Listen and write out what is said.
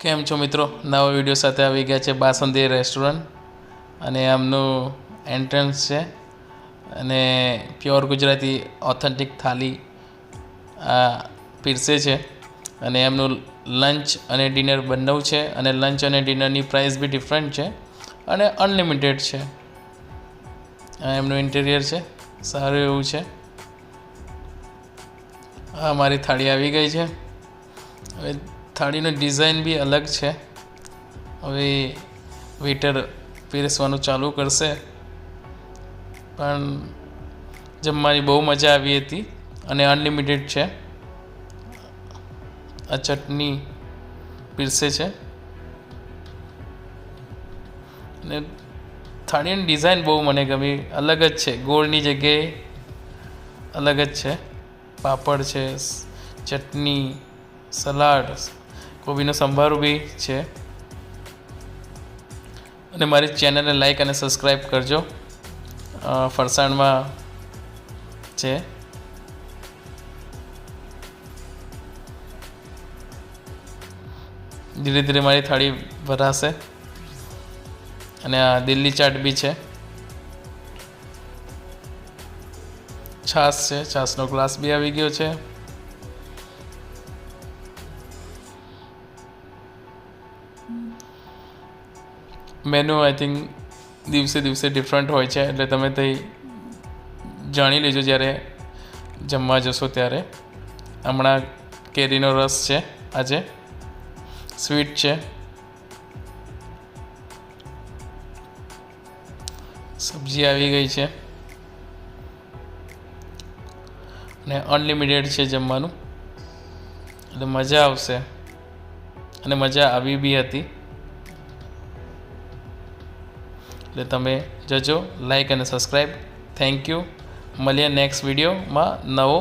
કેમ છો મિત્રો? નવા વીડિયો સાથે આવી ગયા છે બાસંદી રેસ્ટોરન્ટ. અને આમનું એન્ટ્રન્સ છે. અને પ્યોર ગુજરાતી ઓથેન્ટિક થાળી આ પીરસે છે. અને એમનું લંચ અને ડિનર બંને છે. અને લંચ અને ડિનરની પ્રાઇસ બી ડિફરન્ટ છે. અને અનલિમિટેડ છે. આ એમનું ઇન્ટિરિયર છે. સારું એવું છે. આ મારી થાળી આવી ગઈ છે. હવે થાળીની ડિઝાઇન બી અલગ છે. હવે વેટર પીરસવાનું ચાલુ કરશે. પણ જમવાની બહુ મજા આવી હતી અને અનલિમિટેડ છે, આ ચટણી પીરસે છે. અને થાળીની ડિઝાઇન બહુ મને ગમી. અલગ જ છે. ગોળની જગ્યાએ અલગ જ છે. પાપડ છે, ચટણી, સલાડ કોબીનો સંભારો બી છે. અને મારી ચેનલને લાઈક અને સબસ્ક્રાઈબ કરજો. ફરસાણમાં છે. ધીરે ધીરે મારી થાળી ભરાશે અને આ દિલ્હી ચાટ બી છે. છાશ છે, છાશનો ગ્લાસ બી આવી ગયો છે. મેનુ આઈ થિંક દિવસે દિવસે ડિફરન્ટ હોય છે, એટલે તમે તે જાણી લેજો જ્યારે જમવા જશો ત્યારે. હમણાં કેરીનો રસ છે, આજે. સ્વીટ છે. સબ્જી આવી ગઈ છે. અને અનલિમિટેડ છે જમવાનું. એટલે મજા આવશે. અને મજા આવી બી હતી. એટલે તમે જજો લાઈક અને સબસ્ક્રાઈબ થેન્ક યુ મળીએ નેક્સ્ટ વિડીયોમાં નવો